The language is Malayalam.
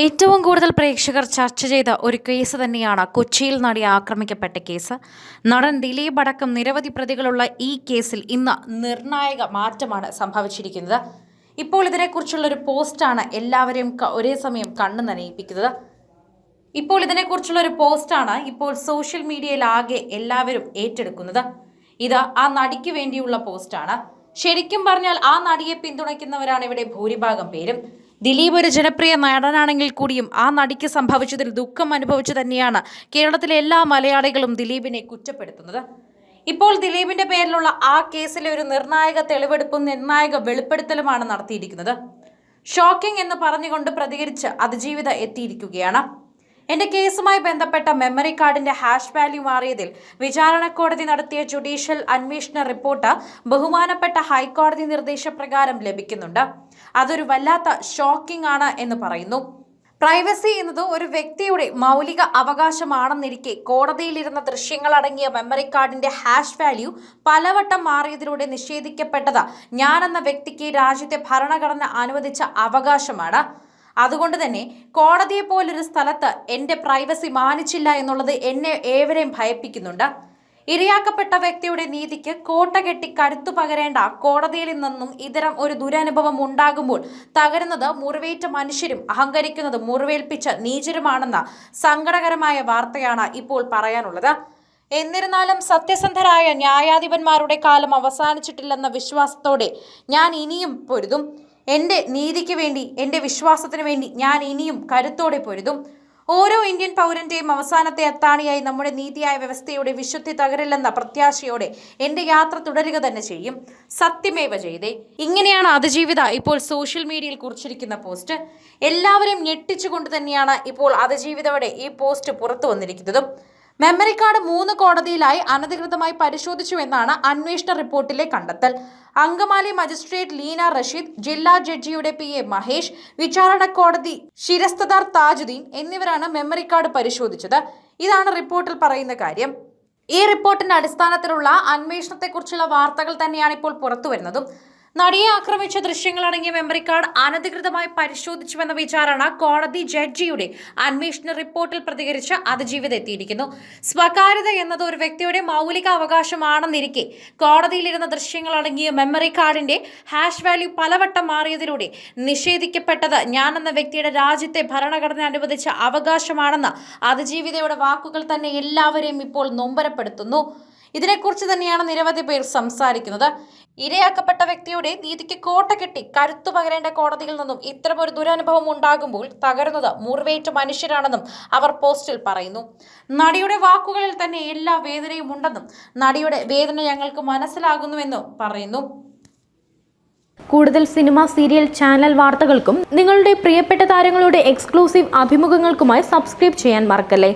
ഏറ്റവും കൂടുതൽ പ്രേക്ഷകർ ചർച്ച ചെയ്ത ഒരു കേസ് തന്നെയാണ് കൊച്ചിയിൽ നടി ആക്രമിക്കപ്പെട്ട കേസ്. നടൻ ദിലീപ് അടക്കം നിരവധി പ്രതികളുള്ള ഈ കേസിൽ ഇന്ന് നിർണായക മാറ്റമാണ് സംഭവിച്ചിരിക്കുന്നത്. ഇപ്പോൾ ഇതിനെക്കുറിച്ചുള്ള ഒരു പോസ്റ്റാണ് എല്ലാവരെയും ഒരേ സമയം കണ്ണു നനയിപ്പിക്കുന്നത്. ഇപ്പോൾ ഇതിനെക്കുറിച്ചുള്ള ഒരു പോസ്റ്റാണ് ഇപ്പോൾ സോഷ്യൽ മീഡിയയിലാകെ എല്ലാവരും ഏറ്റെടുക്കുന്നത്. ഇത് ആ നടിക്ക് വേണ്ടിയുള്ള പോസ്റ്റാണ്. ശരിക്കും പറഞ്ഞാൽ ആ നടിയെ പിന്തുണയ്ക്കുന്നവരാണ് ഇവിടെ ഭൂരിഭാഗം പേരും. ദിലീപ് ഒരു ജനപ്രിയ നടനാണെങ്കിൽ കൂടിയും ആ നടിക്ക് സംഭവിച്ചതിൽ ദുഃഖം അനുഭവിച്ചു തന്നെയാണ് കേരളത്തിലെ എല്ലാ മലയാളികളും ദിലീപിനെ കുറ്റപ്പെടുത്തുന്നത്. ഇപ്പോൾ ദിലീപിന്റെ പേരിലുള്ള ആ കേസിലെ ഒരു നിർണായക തെളിവെടുപ്പും നിർണായക വെളിപ്പെടുത്തലുമാണ് നടത്തിയിരിക്കുന്നത്. ഷോക്കിംഗ് എന്ന് പറഞ്ഞുകൊണ്ട് പ്രതികരിച്ച് അതിജീവിത എത്തിയിരിക്കുകയാണ്. എന്റെ കേസുമായി ബന്ധപ്പെട്ട മെമ്മറി കാർഡിന്റെ ഹാഷ് വാല്യൂ മാറിയതിൽ വിചാരണ കോടതി നടത്തിയ ജുഡീഷ്യൽ അന്വേഷണ റിപ്പോർട്ട് ബഹുമാനപ്പെട്ട ഹൈക്കോടതി നിർദ്ദേശപ്രകാരം ലഭിക്കുന്നുണ്ട്. അതൊരു വല്ലാത്ത ഷോക്കിംഗ് ആണ് എന്ന് പറയുന്നു. പ്രൈവസി എന്നത് ഒരു വ്യക്തിയുടെ മൗലിക അവകാശമാണെന്നിരിക്കെ കോടതിയിലിരുന്ന ദൃശ്യങ്ങളടങ്ങിയ മെമ്മറി കാർഡിന്റെ ഹാഷ് വാല്യൂ പലവട്ടം മാറിയതിലൂടെ നിഷേധിക്കപ്പെട്ടത് ഞാനെന്ന വ്യക്തിക്ക് രാജ്യത്തെ ഭരണഘടന അനുവദിച്ച അവകാശമാണ്. അതുകൊണ്ട് തന്നെ കോടതിയെ പോലൊരു സ്ഥലത്ത് എന്റെ പ്രൈവസി മാനിച്ചില്ല എന്നുള്ളത് എന്നെ ഏവരെയും ഭയപ്പിക്കുന്നുണ്ട്. ഇരയാക്കപ്പെട്ട വ്യക്തിയുടെ നീതിക്ക് കോട്ട കെട്ടി കരുത്തു പകരേണ്ട കോടതിയിൽ നിന്നും ഇത്തരം ഒരു ദുരനുഭവം ഉണ്ടാകുമ്പോൾ തകരുന്നത് മുറിവേറ്റ മനുഷ്യരും അഹങ്കരിക്കുന്നത് മുറിവേൽപ്പിച്ച നീചരുമാണെന്ന സങ്കടകരമായ വാർത്തയാണ് ഇപ്പോൾ പറയാനുള്ളത്. എന്നിരുന്നാലും സത്യസന്ധരായ ന്യായാധിപന്മാരുടെ കാലം അവസാനിച്ചിട്ടില്ലെന്ന വിശ്വാസത്തോടെ ഞാൻ ഇനിയും പൊരുതും. എന്റെ നീതിക്ക് വേണ്ടി എന്റെ വിശ്വാസത്തിന് വേണ്ടി ഞാൻ ഇനിയും കരുത്തോടെ പൊരുതും ഓരോ ഇന്ത്യൻ പൗരന്റെയും അവസാനത്തെ അത്താണിയായി നമ്മുടെ നീതിയായ വ്യവസ്ഥയുടെ വിശുദ്ധി തകരില്ലെന്ന പ്രത്യാശയോടെ എന്റെ യാത്ര തുടരുക തന്നെ ചെയ്യും. സത്യമേവ ചെയ്തേ. ഇങ്ങനെയാണ് അതിജീവിത ഇപ്പോൾ സോഷ്യൽ മീഡിയയിൽ കുറിച്ചിരിക്കുന്ന പോസ്റ്റ്. എല്ലാവരും ഞെട്ടിച്ചുകൊണ്ട് തന്നെയാണ് ഇപ്പോൾ അതിജീവിതയുടെ ഈ പോസ്റ്റ് പുറത്തു വന്നിരിക്കുന്നതും. മെമ്മറി കാർഡ് മൂന്ന് കോടതിയിലായി അനധികൃതമായി പരിശോധിച്ചുവെന്നാണ് അന്വേഷണ റിപ്പോർട്ടിലെ കണ്ടെത്തൽ. അങ്കമാലി മജിസ്ട്രേറ്റ് ലീന റഷീദ് ജില്ലാ ജഡ്ജിയുടെ പി എ മഹേഷ് വിചാരണ കോടതി ശിരസ്തദാർ താജുദ്ദീൻ എന്നിവരാണ് മെമ്മറി കാർഡ് പരിശോധിച്ചത്. ഇതാണ് റിപ്പോർട്ടിൽ പറയുന്ന കാര്യം. ഈ റിപ്പോർട്ടിന്റെ അടിസ്ഥാനത്തിലുള്ള അന്വേഷണത്തെക്കുറിച്ചുള്ള വാർത്തകൾ തന്നെയാണ് ഇപ്പോൾ പുറത്തു വരുന്നതും നടിയെ ആക്രമിച്ച ദൃശ്യങ്ങളടങ്ങിയ മെമ്മറി കാർഡ് അനധികൃതമായി പരിശോധിച്ചുവെന്ന വിചാരണ കോടതി ജഡ്ജിയുടെ അന്വേഷണ റിപ്പോർട്ടിൽ പ്രതികരിച്ച് അതിജീവിത എത്തിയിരിക്കുന്നു. സ്വകാര്യത എന്നത് ഒരു വ്യക്തിയുടെ മൗലിക അവകാശമാണെന്നിരിക്കെ കോടതിയിലിരുന്ന ദൃശ്യങ്ങളടങ്ങിയ മെമ്മറി കാർഡിന്റെ ഹാഷ് വാല്യൂ പലവട്ടം മാറിയതിലൂടെ നിഷേധിക്കപ്പെട്ടത് ഞാൻ എന്ന വ്യക്തിയുടെ രാജ്യത്തെ ഭരണഘടന അനുവദിച്ച അവകാശമാണെന്ന അതിജീവിതയുടെ വാക്കുകൾ തന്നെ എല്ലാവരെയും ഇപ്പോൾ നൊമ്പരപ്പെടുത്തുന്നു. ഇതിനെക്കുറിച്ച് തന്നെയാണ് നിരവധി പേർ സംസാരിക്കുന്നത്. ഇരയാക്കപ്പെട്ട വ്യക്തിയുടെ നീതിക്ക് കോട്ട കെട്ടി കരുത്തു പകരേണ്ട കോടതിയിൽ നിന്നും ഇത്തരമൊരു ദുരനുഭവം ഉണ്ടാകുമ്പോൾ തകരുന്നത് മുറിവേറ്റ മനുഷ്യരാണെന്നും അവർ പോസ്റ്റിൽ പറയുന്നു. നടിയുടെ വാക്കുകളിൽ തന്നെ എല്ലാ വേദനയും ഉണ്ടെന്നും നടിയുടെ വേദന ഞങ്ങൾക്ക് മനസ്സിലാകുന്നുവെന്നും പറയുന്നു. കൂടുതൽ സിനിമ സീരിയൽ ചാനൽ വാർത്തകൾക്കും നിങ്ങളുടെ പ്രിയപ്പെട്ട താരങ്ങളുടെ എക്സ്ക്ലൂസീവ് അഭിമുഖങ്ങൾക്കുമായി സബ്സ്ക്രൈബ് ചെയ്യാൻ മറക്കല്ലേ?